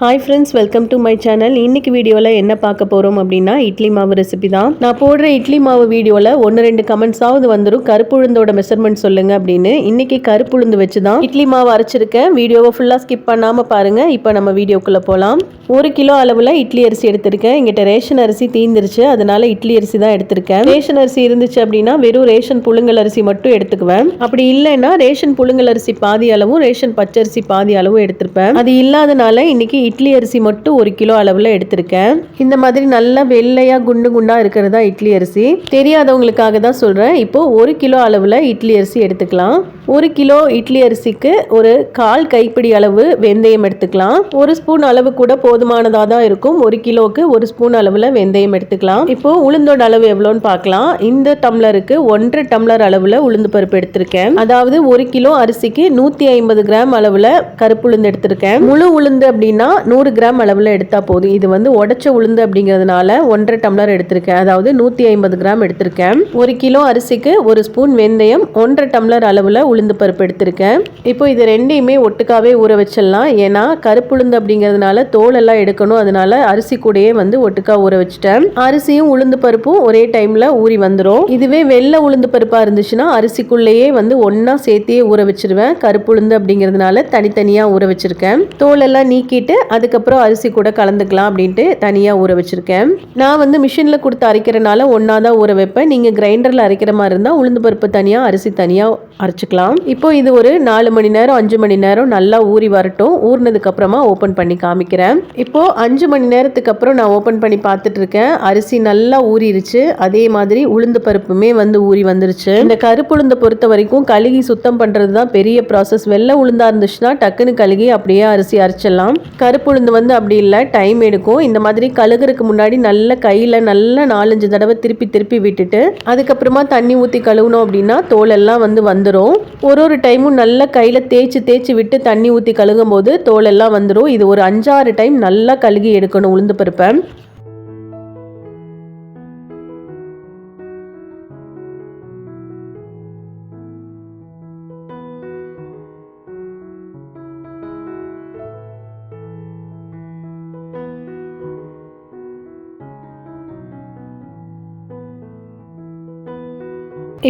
Hi friends welcome to my channel இன்னைக்கு வீடியோவில் என்ன பார்க்க போகிறோம் அப்படின்னா இட்லி மாவு ரெசிபி தான். நான் போடுற இட்லி மாவு வீடியோவில் ஒன்று ரெண்டு கமெண்ட்ஸாவது வந்துடும் கருப்புழுந்தோட மெஷர்மெண்ட் சொல்லுங்க அப்படின்னு. இன்னைக்கு கருப்புழுந்து வச்சு தான் இட்லி மாவு அரைச்சிருக்கேன். வீடியோவை ஃபுல்லாக ஸ்கிப் பண்ணாமல் பாருங்கள் இப்போ நம்ம வீடியோக்குள்ளே போகலாம் ஒரு கிலோ அளவில் இட்லி அரிசி எடுத்திருக்கேன். எங்கிட்ட ரேஷன் அரிசி தீந்துருச்சு. அதனால இட்லி அரிசி தான் எடுத்திருக்கேன். ரேஷன் அரிசி இருந்துச்சு அப்படின்னா வெறும் ரேஷன் புழுங்கல் அரிசி மட்டும் எடுத்துக்குவேன். அப்படி இல்லைன்னா ரேஷன் புழுங்கல் அரிசி பாதி அளவும் ரேஷன் பச்சரிசி பாதி அளவும் எடுத்திருப்பேன். அது இல்லாதனால இன்னைக்கு இட்லி அரிசி மட்டும் ஒரு கிலோ அளவில் எடுத்திருக்கேன். இந்த மாதிரி நல்லா வெள்ளையாக குண்டு குண்டாக இருக்கிறதா இட்லி அரிசி. தெரியாதவங்களுக்காக தான் சொல்கிறேன் இப்போது ஒரு கிலோ அளவில் இட்லி அரிசி எடுத்துக்கலாம். ஒரு கிலோ இட்லி அரிசிக்கு ஒரு கால் கைப்பிடி அளவு வெந்தயம் எடுத்துக்கலாம். ஒரு ஸ்பூன் அளவு கூட போதுமானதாக தான் இருக்கும். ஒரு கிலோவுக்கு ஒரு ஸ்பூன் அளவில் வெந்தயம் எடுத்துக்கலாம். இப்போ உளுந்தோட அளவு எவ்வளோன்னு பார்க்கலாம். இந்த டம்ளருக்கு ஒன்றரை டம்ளர் அளவில் உளுந்து பருப்பு எடுத்திருக்கேன். அதாவது ஒரு கிலோ அரிசிக்கு நூற்றி ஐம்பது கிராம் அளவில் கருப்பு உளுந்து எடுத்திருக்கேன். முழு உளுந்து அப்படின்னா நூறு கிராம் அளவில் எடுத்தால் போதும். இது வந்து உடச்ச உளுந்து அப்படிங்கிறதுனால ஒன்றரை டம்ளர் எடுத்திருக்கேன். அதாவது நூற்றி ஐம்பது கிராம் எடுத்திருக்கேன். ஒரு கிலோ அரிசிக்கு ஒரு ஸ்பூன் வெந்தயம் ஒன்றரை டம்ளர் அளவில் உளுந்து பருப்பு எடுத்திருக்கேன். இப்போ இது ரெண்டையுமே ஒட்டுக்காவே ஊற வச்சிடலாம். ஏன்னா கருப்பு உளுந்து அப்படிங்கிறதுனால தோலெல்லாம் எடுக்கணும். அதனால அரிசி கூடயே வந்து ஒட்டுக்கா ஊற வச்சுட்டேன். அரிசியும் உளுந்து பருப்பும் ஒரே டைம்ல ஊறி வந்துடும் இதுவே வெள்ளை உளுந்து பருப்பா இருந்துச்சுன்னா அரிசிக்குள்ளேயே வந்து ஒன்றா சேர்த்தியே ஊற வச்சிருவேன். கருப்பு உளுந்து அப்படிங்கிறதுனால தனித்தனியா ஊற வச்சிருக்கேன். தோலெல்லாம் நீக்கிட்டு அதுக்கப்புறம் அரிசி கூட கலந்துக்கலாம் அப்படின்ட்டு தனியா ஊற வச்சிருக்கேன். நான் வந்து மிஷின்ல கொடுத்து அரைக்கிறனால ஒன்னா தான் ஊற வைப்பேன். நீங்க கிரைண்டர்ல அரைக்கிற மாதிரி இருந்தா உளுந்து பருப்பு தனியா அரிசி தனியா அரைச்சிக்கலாம். இப்போ இது ஒரு நாலு மணி நேரம் அஞ்சு மணி நேரம் நல்லா ஊறி வரட்டும். ஊறினதுக்கு அப்புறமா ஓப்பன் பண்ணி காமிக்கிறேன். இப்போ அஞ்சு மணி நேரத்துக்கு அப்புறம் நான் ஓப்பன் பண்ணி பார்த்துட்டு இருக்கேன் அரிசி நல்லா ஊறிடுச்சு அதே மாதிரி உளுந்து பருப்புமே வந்து ஊறி வந்துருச்சு. இந்த கருப்புளுந்தை பொறுத்த வரைக்கும் கழுகி சுத்தம் பண்றது தான் பெரிய ப்ராசஸ் வெள்ளை உளுந்தா இருந்துச்சுன்னா டக்குன்னு கழுகி அப்படியே அரிசி அரைச்சிடலாம். கருப்பு உளுந்து வந்து அப்படி இல்லை டைம் எடுக்கும். இந்த மாதிரி கழுகுறதுக்கு முன்னாடி நல்ல கையில் நல்லா நாலஞ்சு தடவை திருப்பி திருப்பி விட்டுட்டு அதுக்கப்புறமா தண்ணி ஊற்றி கழுவுனோம் அப்படின்னா தோலெல்லாம் வந்து வந்து வந்துடும் ஒரு ஒரு டைமும் நல்லா கையில் தேய்ச்சி தேய்ச்சி விட்டு தண்ணி ஊற்றி கழுகும் போது தோலெல்லாம் வந்துடும் இது ஒரு அஞ்சாறு டைம் நல்லா கழுகி எடுக்கணும் உளுந்து பருப்பை.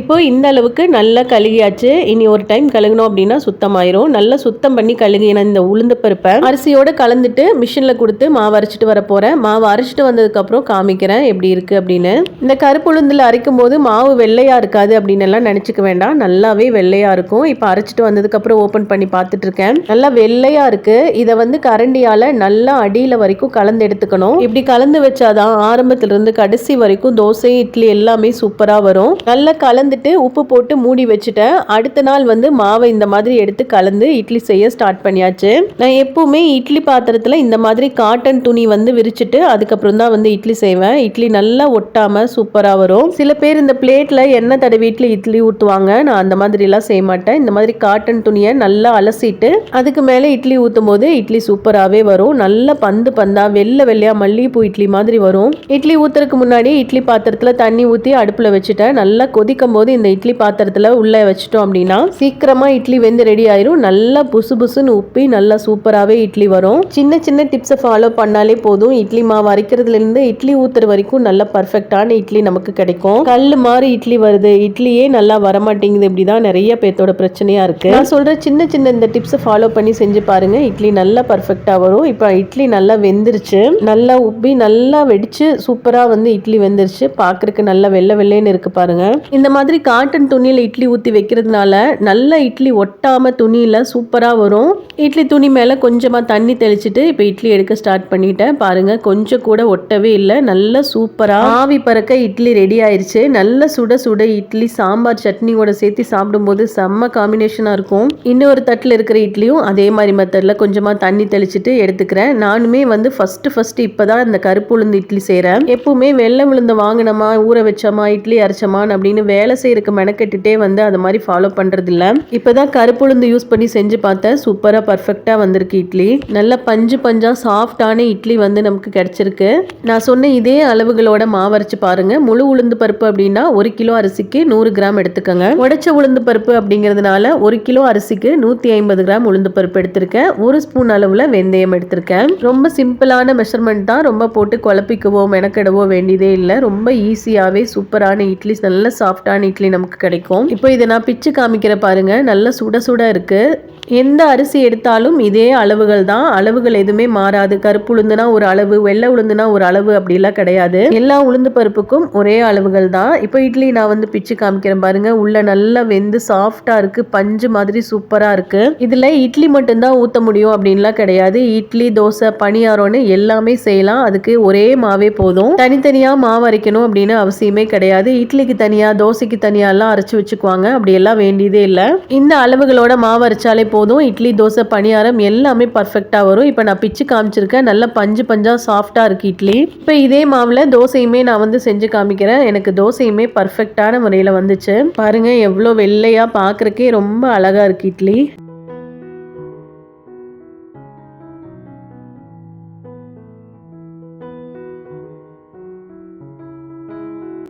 இப்போ இந்த அளவுக்கு நல்லா கழுகியாச்சு. இனி ஒரு டைம் கழுகணும் அப்படின்னா சுத்தமாயிரும். நல்லா சுத்தம் பண்ணி கழுகின இந்த உளுந்து பருப்பை அரிசியோட கலந்துட்டு மிஷினில் கொடுத்து மாவு அரைச்சிட்டு வர போகிறேன் மாவு அரைச்சிட்டு வந்ததுக்கப்புறம் காமிக்கிறேன் எப்படி இருக்குது அப்படின்னு. இந்த கருப்பு உளுந்தில் அரைக்கும் போது மாவு வெள்ளையாக இருக்காது அப்படின்னு எல்லாம் நினச்சிக்க வேண்டாம். நல்லாவே வெள்ளையாக இருக்கும். இப்போ அரைச்சிட்டு வந்ததுக்கப்புறம் ஓப்பன் பண்ணி பார்த்துட்டு இருக்கேன். நல்லா வெள்ளையாக இருக்குது இதை வந்து கரண்டியால் நல்லா அடியில் வரைக்கும் கலந்து எடுத்துக்கணும். இப்படி கலந்து வச்சாதான் ஆரம்பத்திலிருந்து கடைசி வரைக்கும் தோசை இட்லி எல்லாமே சூப்பராக வரும். நல்லா கலந்து கலந்துட்டு உப்பு போட்டு மூடி வச்சுட்டேன். அடுத்த நாள் வந்து மாவை இந்த மாதிரி எடுத்து கலந்து இட்லி செய்ய ஸ்டார்ட் பண்ணியாச்சு. நான் எப்பவுமே இட்லி பாத்திரத்தில் இந்த மாதிரி காட்டன் துணி வந்து விரிச்சிட்டு அதுக்கப்புறம் தான் வந்து இட்லி செய்வேன். இட்லி நல்லா ஒட்டாம சூப்பராக வரும். சில பேர் இந்த பிளேட்ல எண்ணெய் தடவி இட்லி இட்லி ஊற்றுவாங்க நான் அந்த மாதிரிலாம் செய்ய மாட்டேன். இந்த மாதிரி காட்டன் துணியை நல்லா அலசிட்டு அதுக்கு மேலே இட்லி ஊற்றும் போது இட்லி சூப்பராகவே வரும். நல்லா பந்து பந்தா வெள்ளை வெள்ளையா மல்லிகைப்பூ இட்லி மாதிரி வரும். இட்லி ஊத்துறதுக்கு முன்னாடி இட்லி பாத்திரத்தில் தண்ணி ஊற்றி அடுப்பில் வச்சுட்டேன். நல்லா கொதிக்க போது இந்த இட்லி பாத்திரத்தில் உள்ளே வச்சிட்டோம் அப்படின்னா சீக்கிரமாக இட்லி வெந்து ரெடி ஆயிரும். நல்லா புசு புசுன்னு உப்பி நல்லா சூப்பராகவே இட்லி வரும். சின்ன சின்ன டிப்ஸை ஃபாலோ பண்ணாலே போதும். இட்லி மாவு அரைக்கிறதுலேருந்து இட்லி ஊத்துற வரைக்கும் நல்லா பர்ஃபெக்டான இட்லி நமக்கு கிடைக்கும். கல் மாதிரி இட்லி வருது. இட்லியே நல்லா வரமாட்டேங்குது. இப்படி தான் நிறைய பேர்த்தோட பிரச்சனையாக இருக்குது நான் சொல்கிற சின்ன சின்ன இந்த டிப்ஸை ஃபாலோ பண்ணி செஞ்சு பாருங்க. இட்லி நல்லா பர்ஃபெக்டாக வரும். இப்போ இட்லி நல்லா வெந்துருச்சு. நல்லா உப்பி நல்லா வெடிச்சு சூப்பராக வந்து இட்லி வெந்துருச்சு. பார்க்குறக்கு நல்லா வெள்ளை வெள்ளைன்னு இருக்கு பாருங்கள் இந்த மாதிரி காட்டன் துணியில் இட்லி ஊற்றி வைக்கிறதுனால நல்ல இட்லி ஒட்டாமல் துணியில் சூப்பராக வரும். இட்லி துணி மேலே கொஞ்சமாக தண்ணி தெளிச்சிட்டு இப்போ இட்லி எடுக்க ஸ்டார்ட் பண்ணிட்டேன். பாருங்கள் கொஞ்சம் கூட ஒட்டவே இல்லை. நல்ல சூப்பராக ஆவி பறக்க இட்லி ரெடி ஆயிடுச்சு நல்ல சுட சுட இட்லி சாம்பார் சட்னியோட சேர்த்து சாப்பிடும்போது செம்ம காம்பினேஷனாக இருக்கும். இன்னொரு தட்டில் இருக்கிற இட்லியும் அதே மாதிரி மெத்தடில் கொஞ்சமாக தண்ணி தெளிச்சிட்டு எடுத்துக்கிறேன். நானுமே வந்து ஃபஸ்ட்டு ஃபஸ்ட்டு இப்போ தான் இந்த கருப்பு உளுந்து இட்லி செய்கிறேன் எப்பவுமே வெள்ளை உளுந்து வாங்கினோமா ஊற வச்சோமா இட்லி அரைச்சோமான்னு அப்படின்னு வேலை வேலை செய்யறதுக்கு மெனக்கெட்டுட்டே வந்து அது மாதிரி ஃபாலோ பண்றது இல்ல இப்பதான் கருப்புளுந்து யூஸ் பண்ணி செஞ்சு பார்த்தேன். சூப்பரா பர்ஃபெக்டா வந்திருக்கு இட்லி. நல்ல பஞ்சு பஞ்சா சாஃப்டான இட்லி வந்து நமக்கு கிடைச்சிருக்கு. நான் சொன்ன இதே அளவுகளோட மாவரைச்சு பாருங்க. முழு உளுந்து பருப்பு அப்படின்னா ஒரு கிலோ அரிசிக்கு நூறு கிராம் எடுத்துக்கோங்க. உடைச்ச உளுந்து பருப்பு அப்படிங்கிறதுனால ஒரு கிலோ அரிசிக்கு நூத்தி ஐம்பது கிராம் உளுந்து பருப்பு எடுத்திருக்கேன். ஒரு ஸ்பூன் அளவுல வெந்தயம் எடுத்திருக்கேன். ரொம்ப சிம்பிளான மெஷர்மெண்ட் தான். ரொம்ப போட்டு குழப்பிக்கவோ மெனக்கெடவோ வேண்டியதே இல்லை. ரொம்ப ஈஸியாவே சூப்பரான இட்லி நல்ல சாஃப்டான இட்லி நமக்கு கிடைக்கும். இப்போ இதை நான் பிச்சு காமிக்கிற பாருங்க. நல்ல சுட சுட இருக்கு. எந்த அரிசி எடுத்தாலும் இதே அளவுகள் தான். அளவுகள் எதுவுமே மாறாது. கருப்பு உளுந்துனா ஒரு அளவு வெள்ளை உளுந்துனா ஒரு அளவு அப்படிலாம் கிடையாது. எல்லா உளுந்து பருப்புக்கும் ஒரே அளவுகள் தான். இப்போ இட்லி நான் வந்து பிச்சு காமிக்கிறேன் பாருங்க. உள்ள நல்லா வெந்து சாஃப்டா இருக்கு. பஞ்சு மாதிரி சூப்பரா இருக்கு. இதுல இட்லி மட்டும்தான் ஊத்த முடியும் அப்படின்லாம் கிடையாது. இட்லி தோசை பணியாரம்னு எல்லாமே செய்யலாம். அதுக்கு ஒரே மாவே போதும். தனித்தனியா மாவு அரைக்கணும் அப்படின்னு அவசியமே கிடையாது. இட்லிக்கு தனியா தோசைக்கு தனியா எல்லாம் அரைச்சு வச்சுக்குவாங்க. அப்படி எல்லாம் வேண்டியதே இல்லை. இந்த அளவுகளோட மாவு அரைச்சாலே போதும். இட்லி தோசை பணியாரம் எல்லாமே பர்ஃபெக்டாக வரும். இப்போ நான் பிச்சு காமிச்சிருக்கேன். நல்ல பஞ்சு பஞ்சாக சாஃப்டாக இருக்குது இட்லி. இப்போ இதே மாவில் தோசையுமே நான் வந்து செஞ்சு காமிக்கிறேன். எனக்கு தோசையுமே பர்ஃபெக்டான முறையில் வந்துச்சு. பாருங்கள் எவ்வளோ வெள்ளையாக பார்க்கறக்கே ரொம்ப அழகாக இருக்குது இட்லி.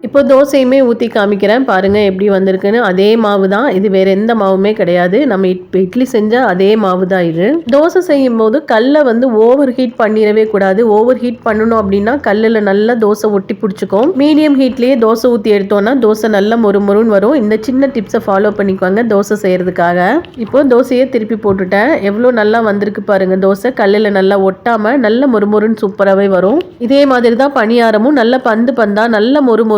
இப்போ தோசையுமே ஊற்றி காமிக்கிறேன். பாருங்கள் எப்படி வந்திருக்குன்னு. அதே மாவு தான் இது வேறு எந்த மாவுமே கிடையாது. நம்ம இப்போ இட்லி செஞ்சால் அதே மாவு தான் இது. தோசை செய்யும் போது கல்லை வந்து ஓவர் ஹீட் பண்ணிடவே கூடாது. ஓவர் ஹீட் பண்ணணும் அப்படின்னா கல்லில் நல்லா தோசை ஒட்டி பிடிச்சிக்கும். மீடியம் ஹீட்லேயே தோசை ஊற்றி எடுத்தோம்னா தோசை நல்லா மொறு மொறுன்னு வரும். இந்த சின்ன டிப்ஸை ஃபாலோ பண்ணிக்குவாங்க தோசை செய்கிறதுக்காக இப்போ தோசையை திருப்பி போட்டுட்டேன். எவ்வளோ நல்லா வந்திருக்கு பாருங்கள் தோசை. கல்லில் நல்லா ஒட்டாமல் நல்ல மொறுமொறுன்னு சூப்பராகவே வரும். இதே மாதிரி தான் பணியாரமும். நல்ல பந்து பந்தா நல்ல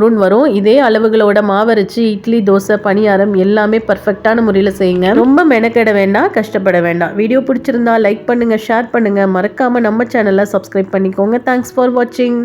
மொறுமொறுன்னு வரும். இதே அளவுகளோட மாவரைச்சு இட்லி தோசை பணியாரம் எல்லாமே பர்ஃபெக்டான முறையில் செய்யுங்க. ரொம்ப மெனக்கெட வேண்டாம் கஷ்டப்பட வேண்டாம். வீடியோ பிடிச்சிருந்தா லைக் பண்ணுங்க ஷேர் பண்ணுங்க. மறக்காம நம்ம சேனலை சப்ஸ்கிரைப் பண்ணிக்கோங்க. தேங்க்ஸ் ஃபார் வாட்சிங்